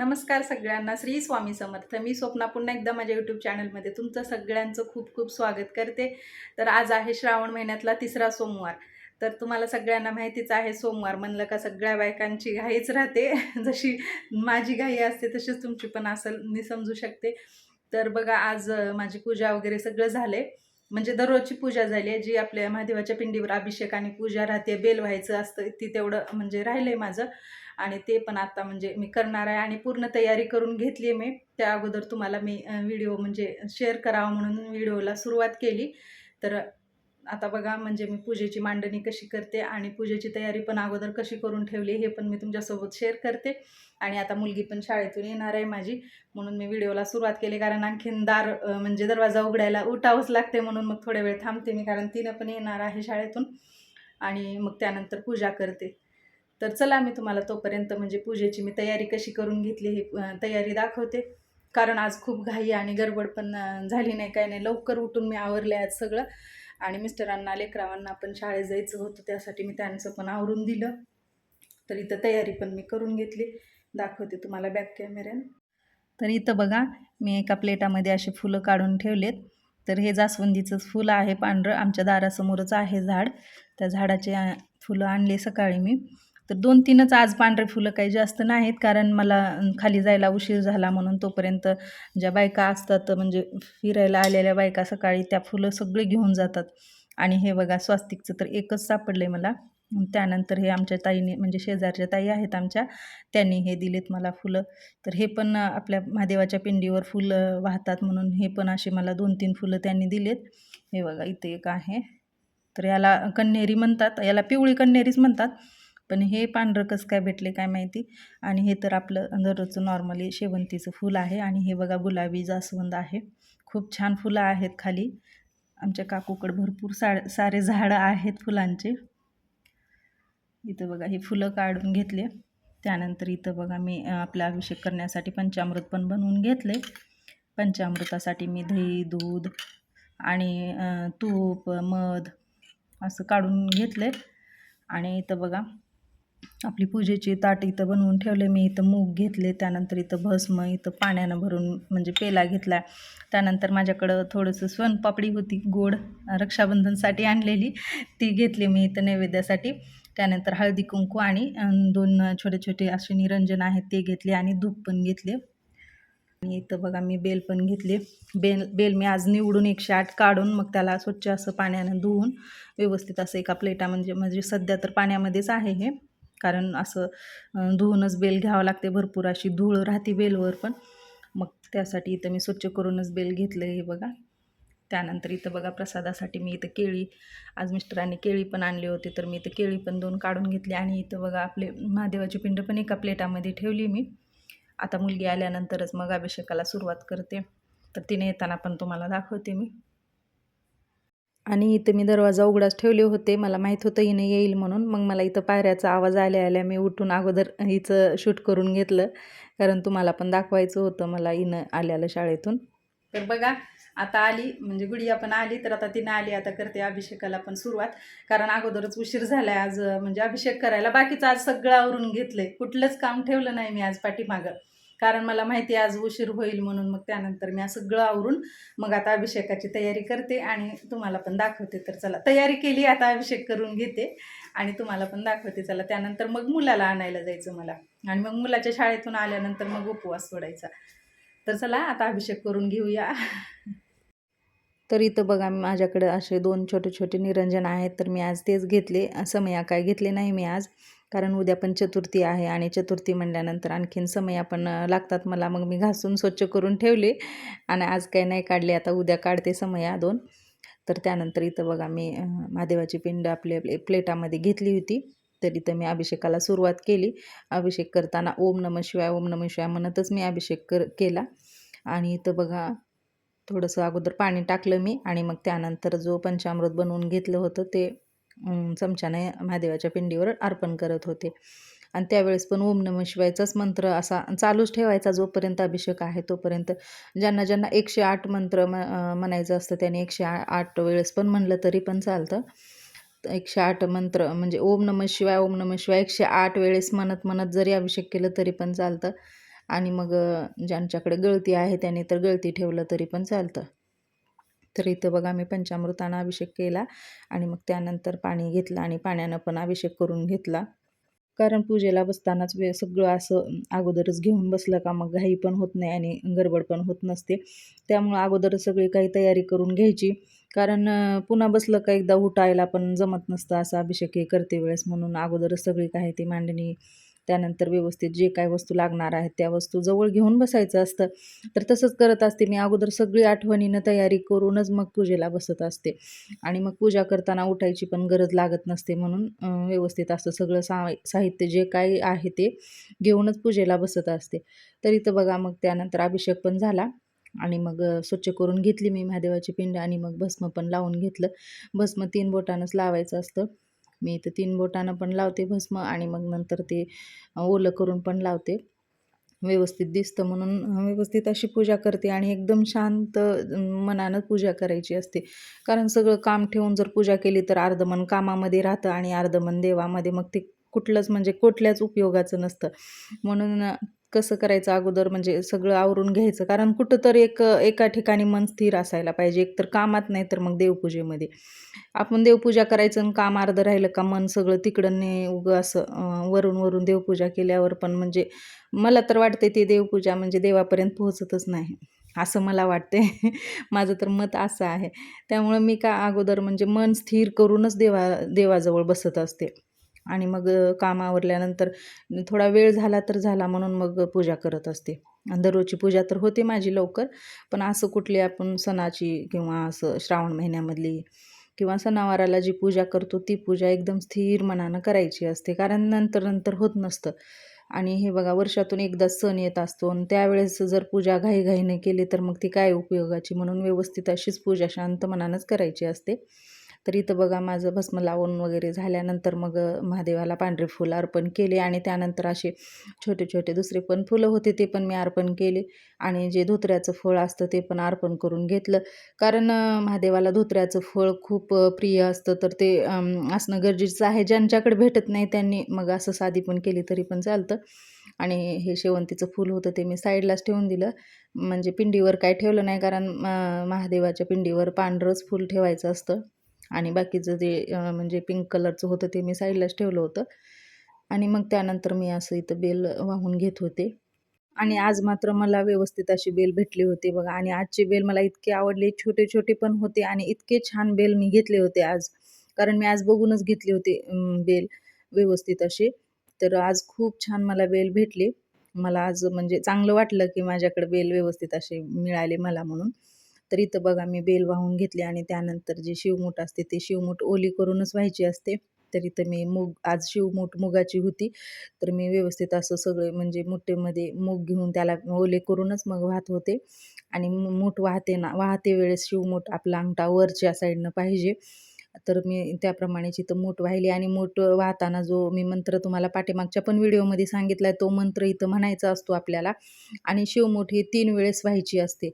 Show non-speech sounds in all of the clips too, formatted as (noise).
नमस्कार सगळ्यांना श्री स्वामी समर्थ. मी स्वप्ना पुन्हा एकदा माझ्या यूट्यूब चॅनलमध्ये तुमचं सगळ्यांचं खूप खूप स्वागत करते. तर आज आहे श्रावण महिन्यातला तिसरा सोमवार. तर तुम्हाला सगळ्यांना माहितीच आहे सोमवार म्हणलं का सगळ्या बायकांची घाईच राहते. (laughs) जशी माझी घाई असते तशीच तुमची पण असेल मी समजू शकते. तर बघा आज माझी पूजा वगैरे सगळं झाले म्हणजे दररोजची पूजा झाली आहे जी आपल्या महादेवाच्या पिंडीवर अभिषेक आणि पूजा राहते. बेल व्हायचं असतं ती तेवढं म्हणजे राहिलं आहे माझं. आणि ते पण आता म्हणजे मी करणार आहे आणि पूर्ण तयारी करून घेतली आहे मी. त्या अगोदर तुम्हाला मी व्हिडिओ म्हणजे शेअर करावा म्हणून व्हिडिओला सुरुवात केली. तर आता बघा म्हणजे मी पूजेची मांडणी कशी करते आणि पूजेची तयारी पण अगोदर कशी करून ठेवली हे पण मी तुमच्यासोबत शेअर करते. आणि आता मुलगी पण शाळेतून येणार आहे माझी म्हणून मी व्हिडिओला सुरुवात केली कारण आणखीन दार म्हणजे दरवाजा उघडायला उठावंच लागते म्हणून मग थोड्या वेळ थांबते मी कारण तिनं पण येणार आहे शाळेतून. आणि मग त्यानंतर पूजा करते. तर चला मी तुम्हाला तोपर्यंत म्हणजे पूजेची मी तयारी कशी करून घेतली ही तयारी दाखवते. कारण आज खूप घाई आणि गडबड पण झाली नाही काय नाही. लवकर उठून मी आवरले आज सगळं. आणि मिस्टरांना लेकरावांना पण शाळेत जायचं होतं त्यासाठी मी त्यांचं पण आवरून दिलं. तर इथं तयारी पण मी करून घेतली. दाखवते तुम्हाला बॅक कॅमेऱ्यानं तर इथं बघा मी एका प्लेटामध्ये अशी फुलं काढून ठेवलेत. तर हे जास्वंदीचंच फुलं आहे पांढरं. आमच्या दारासमोरच आहे झाड. त्या झाडाचे फुलं आणले सकाळी मी. तर दोन तीनच आज पांढरे फुलं काही जास्त नाहीत कारण मला खाली जायला उशीर झाला म्हणून तोपर्यंत ज्या बायका असतात म्हणजे फिरायला आलेल्या बायका सकाळी त्या फुलं सगळे घेऊन जातात. आणि हे बघा स्वास्तिकचं तर एकच सापडलं आहे मला. त्यानंतर हे आमच्या ताईने म्हणजे शेजारच्या ताई आहेत आमच्या त्यांनी हे दिलेत मला फुलं. तर हे पण आपल्या महादेवाच्या पिंडीवर फुलं वाहतात म्हणून हे पण असे मला दोन तीन फुलं त्यांनी दिलेत. हे बघा इथे एक आहे. तर याला कन्हेरी म्हणतात याला पिवळी कन्हेरीच म्हणतात. पण हे पांढरं कसं काय भेटले काय माहिती? आणि हे तर आपलं दररोजचं नॉर्मली शेवंतीचं फुल आहे आणि हे बघा गुलाबी जास्वंद आहे. खूप छान फुलं आहेत खाली. आमच्या काकूकडे भरपूर सा सारे झाडं आहेत फुलांचे. इथं बघा ही फुलं काढून घेतले. त्यानंतर इथं बघा मी आपला अभिषेक करण्यासाठी पंचामृत पण बनवून घेतले. पंचामृतासाठी मी दही दूध आणि तूप मध असं काढून घेतले. आणि इथं बघा आपली पूजेची ताट इथं बनवून ठेवले मी इथं मूग घेतले त्यानंतर इथं भस्म इथं पाण्यानं भरून म्हणजे पेला घेतला. त्यानंतर माझ्याकडं थोडंसं स्वनपापडी होती गोड रक्षाबंधनसाठी आणलेली. ती घेतली मी इथं नैवेद्यासाठी. त्यानंतर हळदी कुंकू आणि दोन छोटे छोटे असे निरंजन आहेत ते घेतले आणि धूप पण घेतले. आणि इथं बघा मी बेल पण घेतली. बेल बेल मी आज निवडून एकशे आठ काढून मग त्याला स्वच्छ असं पाण्यानं धुवून व्यवस्थित असं एका प्लेटा म्हणजे म्हणजे सध्या तर पाण्यामध्येच आहे हे. कारण असं धुवूनच बेल घ्यावं लागते भरपूर अशी धूळ राहते बेलवर पण. मग त्यासाठी इथं मी स्वच्छ करूनच बेल घेतलं हे बघा. त्यानंतर इथं बघा प्रसादासाठी मी इथं केळी आज मिस्टरांनी केळी पण आणली होती तर मी इथं केळी पण दोन काढून घेतली आणि इथं बघा आपले महादेवाची पिंड पण एका प्लेटामध्ये ठेवली मी. आता मुलगी आल्यानंतरच मग अभिषेकाला सुरुवात करते. तर तिने येताना पण तुम्हाला दाखवते मी. आणि इथं मी दरवाजा उघडाच ठेवले होते. मला माहीत होतं हिनं येईल म्हणून. मग मला इथं पायऱ्याचा आवाज आल्या आल्या मी उठून अगोदर हिचं शूट करून घेतलं. कारण तुम्हाला पण दाखवायचं होतं मला हिनं आल्याला शाळेतून. तर बघा आता आली म्हणजे गुडिया पण आली तर आता तिनं आली आता करते अभिषेकाला पण सुरुवात. कारण अगोदरच उशीर झालाय आज म्हणजे अभिषेक करायला बाकीचं आज सगळं आवरून घेतलं कुठलंच काम ठेवलं नाही मी आज पाठीमागं. कारण मला माहिती आज उशीर होईल म्हणून मग त्यानंतर मी सगळं आवरून मग आता अभिषेकाची तयारी करते आणि तुम्हाला पण दाखवते. तर चला तयारी केली आता अभिषेक करून घेते आणि तुम्हाला पण दाखवते. चला त्यानंतर मग मुलाला आणायला जायचं मला. आणि मग मुलाच्या शाळेतून आल्यानंतर मग उपवास सोडायचा. तर चला आता अभिषेक करून घेऊया. तर इथं बघा माझ्याकडे असे दोन छोटे छोटे निरंजन आहेत तर मी आज तेच घेतले. समया काय घेतले नाही मी आज. कारण उद्या पण चतुर्थी आहे आणि चतुर्थी म्हणल्यानंतर आणखीन समया पण लागतात. मला मग मी घासून स्वच्छ करून ठेवले आणि आज काही नाही काढले. आता उद्या काढते समया दोन तर त्यानंतर इथं बघा मी महादेवाची पिंड आपली आपली प्लेटामध्ये घेतली होती. तर इथं मी अभिषेकाला सुरुवात केली. अभिषेक करताना ओम नम शिवाय ओम नम शिवाय म्हणतच मी अभिषेक कर केला. आणि इथं बघा थोडंसं अगोदर पाणी टाकलं मी आणि मग त्यानंतर जो पंचामृत बनवून घेतलं होतं ते चमच्याने महादेवाच्या पिंडीवर अर्पण करत होते. आणि त्यावेळेस पण ओम नम शिवायचाच मंत्र असा चालूच ठेवायचा जोपर्यंत अभिषेक आहे तोपर्यंत. ज्यांना ज्यांना एकशे आठ मंत्र म म्हणायचं असतं त्याने एकशे आठ वेळेस पण म्हणलं तरी पण चालतं. एकशे आठ मंत्र म्हणजे ओम नम शिवाय ओम नम शिवाय एकशे आठ वेळेस म्हणत म्हणत जरी अभिषेक केलं तरी पण चालतं. आणि मग ज्यांच्याकडे गळती आहे त्याने तर गळती ठेवलं तरी पण चालतं. तर इथं बघा मी पंचामृतानं अभिषेक केला आणि मग त्यानंतर पाणी घेतलं आणि पाण्यानं पण अभिषेक करून घेतला. कारण पूजेला बसतानाच वे सगळं असं अगोदरच घेऊन बसलं का मग घाई पण होत नाही आणि गडबड पण होत नसते. त्यामुळं अगोदरच सगळी काही तयारी करून घ्यायची. कारण पुन्हा बसलं का एकदा उठायला पण जमत नसतं असं अभिषेकही करते वेळेस म्हणून अगोदरच सगळी काही ती मांडणी त्यानंतर व्यवस्थित जे काय वस्तू लागणार आहेत त्या वस्तू जवळ घेऊन बसायचं असतं. तर तसंच करत असते. मी अगोदर सगळी आठवणीनं तयारी करूनच मग पूजेला बसत असते. आणि मग पूजा करताना उठायची पण गरज लागत नसते म्हणून व्यवस्थित असं सगळं सा साहित्य जे काही आहे ते घेऊनच पूजेला बसत असते. तर इथं बघा मग त्यानंतर अभिषेक पण झाला. आणि मग स्वच्छ करून घेतली मी महादेवाची पिंड आणि मग भस्म पण लावून घेतलं. भस्म तीन बोटानंच लावायचं असतं. मी इथं तीन बोटानं पण लावते भस्म आणि मग नंतर ते ओलं करून पण लावते. व्यवस्थित दिसतं म्हणून व्यवस्थित अशी पूजा करते आणि एकदम शांत मनानं पूजा करायची असते. कारण सगळं काम ठेवून जर पूजा केली तर अर्धमन कामामध्ये राहतं आणि अर्धमन देवामध्ये. मग ते कुठलंच म्हणजे कुठल्याच उपयोगाचं नसतं. म्हणून कसं करायचं अगोदर म्हणजे सगळं आवरून घ्यायचं? कारण कुठं तर एक एका ठिकाणी मन स्थिर असायला पाहिजे. एक तर कामात नाही तर मग देवपूजेमध्ये. आपण देवपूजा करायचं आणि काम अर्धं राहिलं का मन सगळं तिकडं ने उगं असं वरून वरून देवपूजा केल्यावर पण म्हणजे मला तर वाटते ती देवपूजा म्हणजे देवापर्यंत पोहोचतच नाही असं मला वाटते (laughs) माझं तर मत असं आहे. त्यामुळं मी का अगोदर म्हणजे मन स्थिर करूनच देवा देवाजवळ बसत असते. आणि मग काम आवरल्यानंतर थोडा वेळ झाला तर झाला म्हणून मग पूजा करत असते. दररोजची पूजा तर होते माझी लवकर पण असं कुठली आपण सणाची किंवा असं श्रावण महिन्यामधली किंवा सणावाराला जी पूजा करतो ती पूजा एकदम स्थिर मनानं करायची असते. कारण नंतर नंतर होत नसतं. आणि हे बघा वर्षातून एकदा सण येत असतो आणि त्यावेळेस जर पूजा घाईघाईने केली तर मग ती काय उपयोगाची? म्हणून व्यवस्थित अशीच पूजा शांत मनानंच करायची असते. तर इथं बघा माझं भस्म लावून वगैरे झाल्यानंतर मग महादेवाला पांढरे फुलं अर्पण केले आणि त्यानंतर असे छोटे छोटे दुसरे पण फुलं होते ते पण मी अर्पण केले आणि जे धोत्र्याचं फळ असतं ते पण अर्पण करून घेतलं. कारण महादेवाला धोत्र्याचं फळ खूप प्रिय असतं तर ते असणं गरजेचं आहे. ज्यांच्याकडे भेटत नाही त्यांनी मग असं साधी पण केली तरी पण चालतं. आणि हे शेवंतीचं फूल होतं ते मी साईडलाच ठेवून दिलं. म्हणजे पिंडीवर काय ठेवलं नाही कारण महादेवाच्या पिंडीवर पांढरंच फूल ठेवायचं असतं. आणि बाकीचं जे म्हणजे पिंक कलरचं होतं ते मी साईडलाच ठेवलं होतं. आणि मग त्यानंतर मी असं इथं बेल वाहून घेत होते. आणि आज मात्र मला व्यवस्थित अशी बेल भेटली होती बघा. आणि आजची बेल मला इतके आवडले छोटे छोटे पण होते आणि इतके छान बेल मी घेतले होते आज. कारण मी आज बघूनच घेतली होती बेल व्यवस्थित असे तर आज खूप छान मला बेल भेटली. मला आज म्हणजे चांगलं वाटलं की माझ्याकडे बेल व्यवस्थित असे मिळाले मला म्हणून. तर इथं बघा मी बेल वाहून घेतली आणि त्यानंतर जी शिवमूठ असते ती शिवमूठ ओली करूनच व्हायची असते. तर इथं मी मूग आज शिवमूठ मुगाची होती. तर मी व्यवस्थित असं सगळे म्हणजे मुठेमध्ये मूग घेऊन त्याला ओले करूनच मग वाहत होते. आणि मूठ वाहते ना वाहते वेळेस शिवमूठ आपला अंगठा वरच्या साईडनं पाहिजे. तर मी त्याप्रमाणे जिथं मूठ वाहिली आणि मूठ वाहताना जो मी मंत्र तुम्हाला पाठीमागच्या पण व्हिडिओमध्ये सांगितला आहे तो मंत्र इथं म्हणायचा असतो आपल्याला. आणि शिवमूठ ही तीन वेळेस व्हायची असते.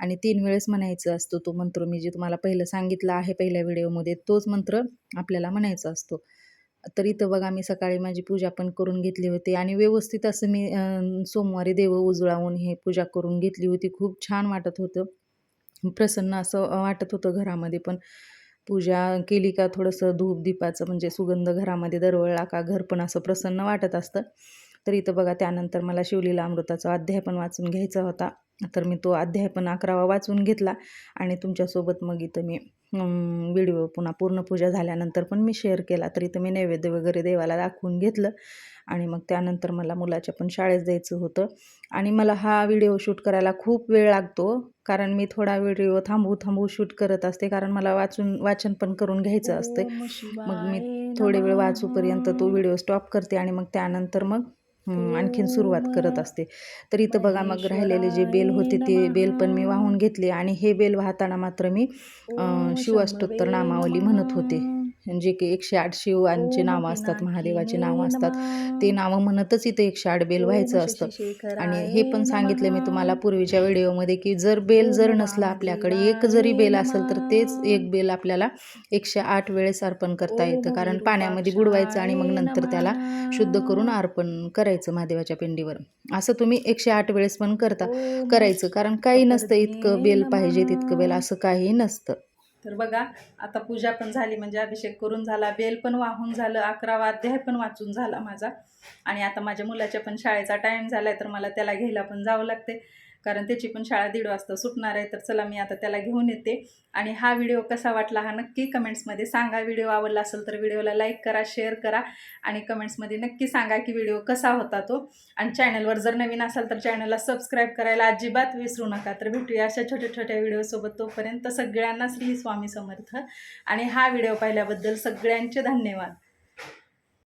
आणि तीन वेळेस म्हणायचं असतो तो मंत्र. मी जे तुम्हाला पहिलं सांगितलं आहे पहिल्या व्हिडिओमध्ये तोच मंत्र आपल्याला म्हणायचा असतो. तर इथं बघा मी सकाळी माझी पूजा पण करून घेतली होती आणि व्यवस्थित असं मी सोमवारी देव उजळावून हे पूजा करून घेतली होती. खूप छान वाटत होतं. प्रसन्न असं वाटत होतं घरामध्ये पण. पूजा केली का थोडंसं धूप दीपाचं म्हणजे सुगंध घरामध्ये दरवळला का घर पण असं प्रसन्न वाटत असतं. तर इथं बघा त्यानंतर मला शिवलीला अमृताचा अध्याय पण वाचून घ्यायचा होता. तर मी तो अध्याय पण अकरावा वाचून घेतला आणि तुमच्यासोबत मग इथं मी व्हिडिओ पुन्हा पूर्ण पूजा झाल्यानंतर पण मी शेअर केला. तर इथं मी नैवेद्य वगैरे देवाला दाखवून घेतलं आणि मग त्यानंतर मला मुलाच्या पण शाळेत जायचं होतं. आणि मला हा व्हिडिओ शूट करायला खूप वेळ लागतो कारण मी थोडा व्हिडिओ थांबवू थांबवू शूट करत असते कारण मला वाचून वाचन पण करून घ्यायचं असते. मग मी थोडे वेळ वाचूपर्यंत तो व्हिडिओ स्टॉप करते आणि मग त्यानंतर मग आणखीन सुरुवात करत असते. तर इथं बघा मग राहिलेले जे बेल होते ते बेल पण मी वाहून घेतले आणि हे बेल वाहताना मात्र मी शिवाष्टोत्तर नामावली म्हणत होते. जे की एकशे आठ शिवांची नावं असतात महादेवाची नावं असतात. ते नावं म्हणतच इथे एकशे आठ बेल व्हायचं असतं. आणि हे पण सांगितलं मी तुम्हाला पूर्वीच्या व्हिडिओमध्ये की जर बेल जर नसला आपल्याकडे एक जरी बेल असेल तर तेच एक बेल आपल्याला एकशे आठ वेळेस अर्पण करता येतं. कारण पाण्यामध्ये बुडवायचं आणि मग नंतर त्याला शुद्ध करून अर्पण करायचं महादेवाच्या पिंडीवर. असं तुम्ही एकशे आठ वेळेस पण करता करायचं. कारण काही नसतं इतकं बेल पाहिजे तितकं बेल असं काही नसतं. तर बघा आता पूजा पण झाली म्हणजे अभिषेक करून झाला बेल पण वाहून झालं अकरावा अध्याय पण वाचून झाला माझा. आणि आता माझ्या मुलाच्या पण शाळेचा टाईम झाला आहे तर मला त्याला घ्यायला पण जावं लागते कारण त्याची पण शाळा दीड वाजता सुटणार आहे तर चला मी आता त्याला घेऊन येते. आणि हा व्हिडिओ कसा वाटला हा नक्की कमेंट्समध्ये सांगा. व्हिडिओ आवडला असेल तर व्हिडिओला लाईक करा शेअर करा आणि कमेंट्समध्ये नक्की सांगा की व्हिडिओ कसा होता तो. आणि चॅनलवर जर नवीन असाल तर चॅनलला सबस्क्राईब करायला अजिबात विसरू नका. तर भेटूया अशा छोट्या छोट्या व्हिडिओसोबत तोपर्यंत सगळ्यांना श्री स्वामी समर्थ. आणि हा व्हिडिओ पाहिल्याबद्दल सगळ्यांचे धन्यवाद.